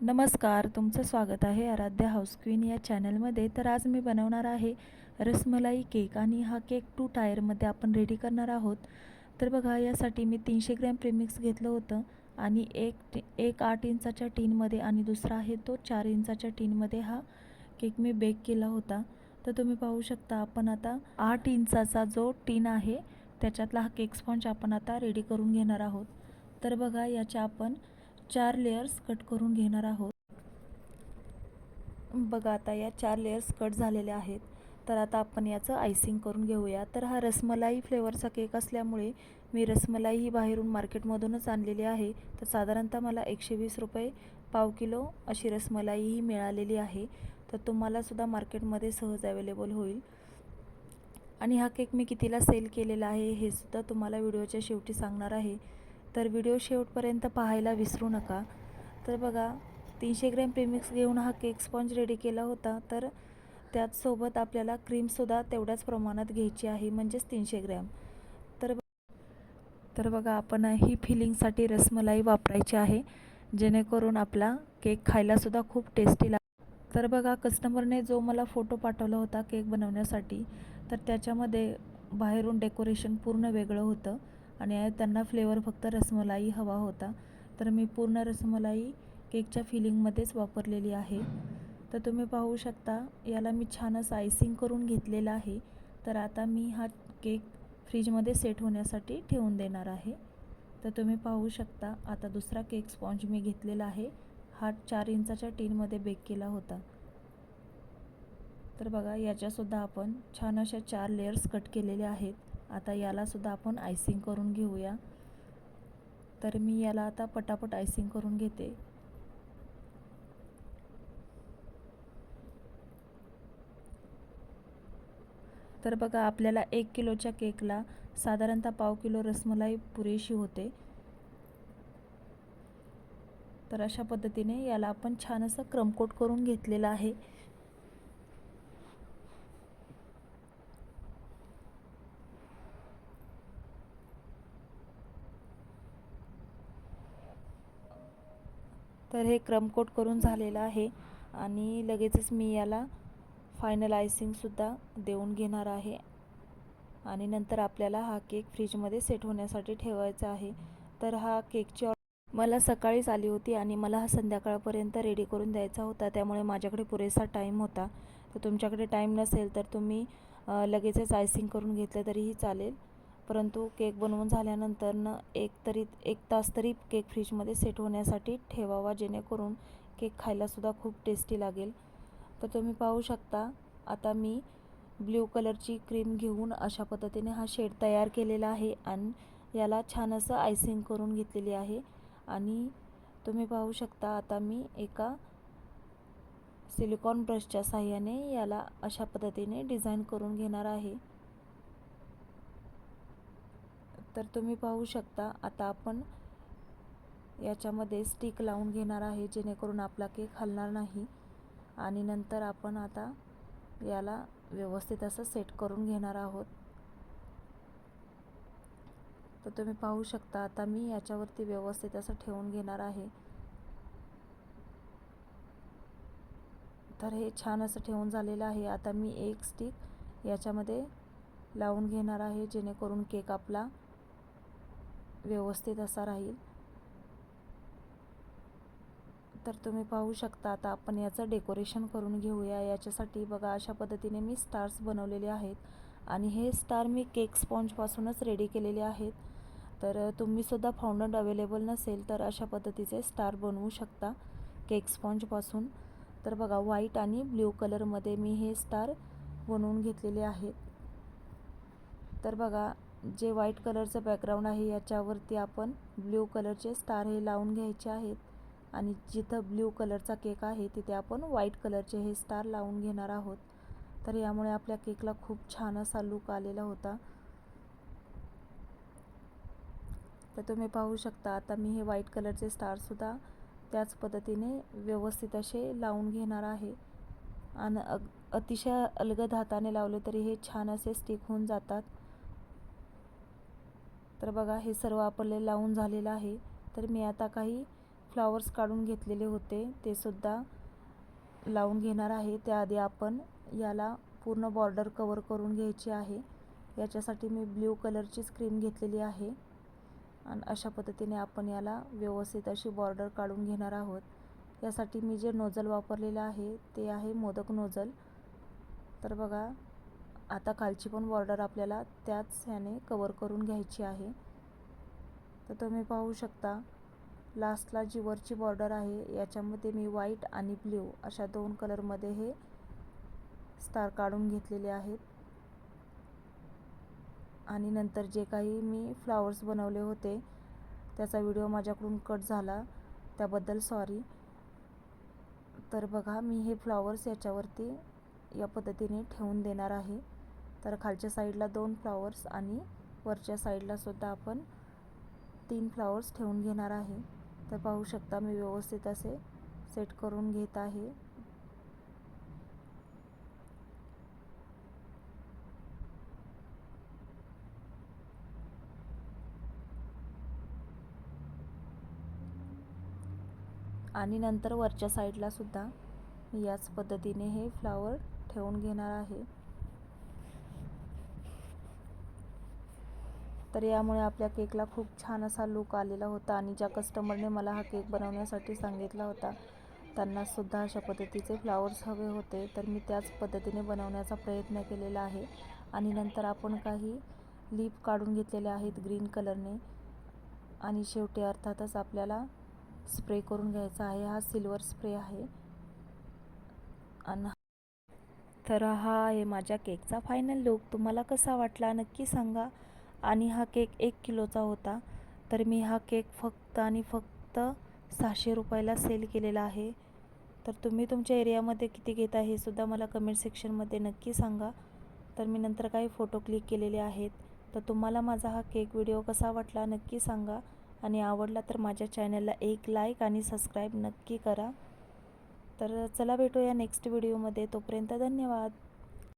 नमस्कार तुमचं स्वागत आहे आराध्या हाऊस क्वीन या चॅनलमध्ये. तर आज मी बनवणार आहे रसमलाई केक आणि हा केक टू टायरमध्ये आपण रेडी करणार आहोत. तर बघा यासाठी मी तीनशे ग्रॅम प्रीमिक्स घेतलं होतं आणि एक एक आठ इंचाच्या टीनमध्ये आणि दुसरा आहे तो चार इंचाच्या टीनमध्ये हा केक मी बेक केला होता. तर तुम्ही पाहू शकता आपण आता आठ इंचाचा जो टीन आहे त्याच्यातला हा केक स्पॉन्ज आपण आता रेडी करून घेणार आहोत. तर बघा याच्या आपण चार लेयर्स कट करून घेणार आहोत. बघा आता या चार लेयर्स कट झालेल्या आहेत. तर आता आपण याचं आयसिंग करून घेऊया. तर हा रसमलाई फ्लेवरचा केक असल्यामुळे मी रसमलाई ही बाहेरून मार्केटमधूनच आणलेली आहे. तर साधारणतः मला एकशे वीस रुपये पाव किलो अशी रसमलाई ही मिळालेली आहे. तर तुम्हालासुद्धा मार्केटमध्ये सहज अवेलेबल होईल. आणि हा केक मी कितीला सेल केलेला आहे हे सुद्धा तुम्हाला व्हिडिओच्या शेवटी सांगणार आहे. तर व्हिडिओ शेवटपर्यंत पाहायला विसरू नका. तर बघा तीनशे ग्रॅम प्रीमिक्स घेऊन हा केक स्पॉन्ज रेडी केला होता. तर त्याचसोबत आपल्याला क्रीमसुद्धा तेवढ्याच प्रमाणात घ्यायची आहे म्हणजेच तीनशे ग्रॅम. तर तर बघा आपण ही फिलिंगसाठी रसमलाई वापरायची आहे जेणेकरून आपला केक खायलासुद्धा खूप टेस्टी लाग तर बघा कस्टमरने जो मला फोटो पाठवला होता केक बनवण्यासाठी तर त्याच्यामध्ये बाहेरून डेकोरेशन पूर्ण वेगळं होतं. आणि त्यांना फ्लेवर फक्त रसमलाई हवा होता. तर मी पूर्ण रसमलाई केकच्या फिलिंगमध्येच वापरलेली आहे. तर तुम्ही पाहू शकता याला मी छान असं आयसिंग करून घेतलेलं आहे. तर आता मी हा केक फ्रीजमध्ये सेट होण्यासाठी ठेवून देणार आहे. तर तुम्ही पाहू शकता आता दुसरा केक स्पॉन्ज मी घेतलेला आहे. हा चार इंचाच्या टीनमध्ये बेक केला होता. तर बघा याच्यासुद्धा आपण छान अशा चार लेयर्स कट केलेल्या आहेत. आता यालासुद्धा आपण आयसिंग करून घेऊया. तर मी याला आता पटापट आयसिंग करून घेते. तर बघा आपल्याला एक किलोच्या केकला साधारणतः पाव किलो रसमलाई पुरेशी होते. तर अशा पद्धतीने याला आपण छान असं क्रमकोट करून घेतलेलं आहे. तर हे क्रमकोट करून झालेलं आहे आणि लगेचच मी याला फायनल आयसिंगसुद्धा देऊन घेणार आहे. आणि नंतर आपल्याला हा केक फ्रीजमध्ये सेट होण्यासाठी ठेवायचा आहे. तर हा केकची मला सकाळीच आली होती आणि मला हा संध्याकाळपर्यंत रेडी करून द्यायचा होता. त्यामुळे माझ्याकडे पुरेसा टाईम होता. तर तुमच्याकडे टाईम नसेल तर तुम्ही लगेचच आयसिंग करून घेतलं तरीही चालेल. परंतु केक बनवून झाल्यानंतर एक तरी एक तास तरी केक फ्रीजमध्ये सेट होण्यासाठी ठेवावा जेणेकरून केक खायलासुद्धा खूप टेस्टी लागेल. तर तुम्ही पाहू शकता आता मी ब्ल्यू कलरची क्रीम घेऊन अशा पद्धतीने हा शेड तयार केलेला आहे आणि याला छान असं आयसिंग करून घेतलेली आहे. आणि तुम्ही पाहू शकता आता मी एका सिलिकॉन ब्रशच्या साह्याने याला अशा पद्धतीने डिझाईन करून घेणार आहे. तर तुम्ही पाहू शकता आता आपण याच्यामध्ये स्टिक लावून घेणार आहे जेणेकरून आपला केक हलणार नाही. आणि नंतर आपण आता याला व्यवस्थित असं सेट करून घेणार आहोत. तर तुम्ही पाहू शकता आता मी याच्यावरती व्यवस्थित असं ठेवून घेणार आहे. तर हे छान असं ठेवून झालेलं आहे. आता मी एक स्टिक याच्यामध्ये लावून घेणार आहे जेणेकरून केक आपला व्यवस्थित असा राहील. तर तुम्ही पाहू शकता आता आपण याचं डेकोरेशन करून घेऊया. याच्यासाठी बघा अशा पद्धतीने मी स्टार्स बनवलेले आहेत. आणि हे स्टार मी केक स्पॉन्जपासूनच रेडी केलेले आहेत. तर तुम्हीसुद्धा फाउंडंट अवेलेबल नसेल तर अशा पद्धतीचे स्टार बनवू शकता केक स्पॉन्जपासून तर बघा व्हाईट आणि ब्ल्यू कलरमध्ये मी हे स्टार बनवून घेतलेले आहेत. तर बघा जे व्हाईट कलरचं बॅकग्राऊंड आहे याच्यावरती आपण ब्ल्यू कलरचे स्टार हे लावून घ्यायचे आहेत. आणि जिथं ब्ल्यू कलरचा केक आहे तिथे आपण व्हाईट कलरचे हे स्टार लावून घेणार आहोत. तर यामुळे आपल्या केकला खूप छान असा लूक आलेला होता. तर तुम्ही पाहू शकता आता मी हे व्हाईट कलरचे स्टारसुद्धा त्याच पद्धतीने व्यवस्थित असे लावून घेणार आहे. आणि अतिशय अलगद हाताने लावले तरी हे छान असे स्टिक होऊन जातात. तर बघा हे सर्व आपले लावून झालेलं आहे. तर मी आता काही फ्लावर्स काढून घेतलेले होते. ते सुद्धा लावून घेणार आहे. त्याआधी आपण याला पूर्ण बॉर्डर कवर करून घ्यायची आहे. याच्यासाठी मी ब्ल्यू कलरची स्क्रीन घेतलेली आहे. आणि अशा पद्धतीने आपण याला व्यवस्थित अशी बॉर्डर काढून घेणार आहोत. यासाठी मी जे नोजल वापरलेलं आहे ते आहे मोदक नोजल तर बघा आता खालची पण बॉर्डर आपल्याला त्याच ह्याने कवर करून घ्यायची आहे. तर तुम्ही पाहू शकता लास्टला जी वरची बॉर्डर आहे. याच्यामध्ये मी व्हाईट आणि ब्ल्यू अशा दोन कलरमध्ये हे स्टार काढून घेतलेले आहेत. आणि नंतर जे काही मी फ्लावर्स बनवले होते त्याचा व्हिडिओ माझ्याकडून कट झाला. त्याबद्दल सॉरी तर बघा मी हे फ्लावर्स याच्यावरती या पद्धतीने ठेवून देणार आहे. तर खालच्या साईडला दोन फ्लावर्स आणि वरच्या साईडला सुद्धा आपण तीन फ्लावर्स ठेवून घेणार आहे. तर पाहू शकता मी व्यवस्थित असे सेट करून घेत आहे. आणि नंतर वरच्या साईडला सुद्धा मी याच पद्धतीने हे फ्लावर ठेवून घेणार आहे. तर यामुळे आपल्या केकला खूप छान असा लुक आलेला होता आणि ज्या कस्टमरने मला हा केक बनवण्यासाठी सांगितला होता त्यांनासुद्धा अशा पद्धतीचे फ्लावर्स हवे होते. तर मी त्याच पद्धतीने बनवण्याचा प्रयत्न केलेला आहे. आणि नंतर आपण काही लीप काढून घेतलेले आहेत ग्रीन कलरने आणि शेवटी अर्थातच आपल्याला स्प्रे करून घ्यायचा आहे. हा सिल्वर स्प्रे आहे. आणि तर हा आहे माझ्या केकचा फायनल लुक तुम्हाला कसा वाटला नक्की सांगा. आणि हा केक एक किलोचा होता. तर मी हा केक फक्त आणि फक्त सहाशे रुपयाला सेल केलेला आहे. तर तुम्ही तुमच्या एरियामध्ये किती घेता हे सुद्धा मला कमेंट सेक्शनमध्ये नक्की सांगा. तर मी नंतर काही फोटो क्लिक केलेले आहेत. तर तुम्हाला माझा हा केक व्हिडिओ कसा वाटला नक्की सांगा. आणि आवडला तर माझ्या चॅनलला एक लाईक आणि सबस्क्राईब नक्की करा. तर चला भेटूया नेक्स्ट व्हिडिओमध्ये. तोपर्यंत धन्यवाद.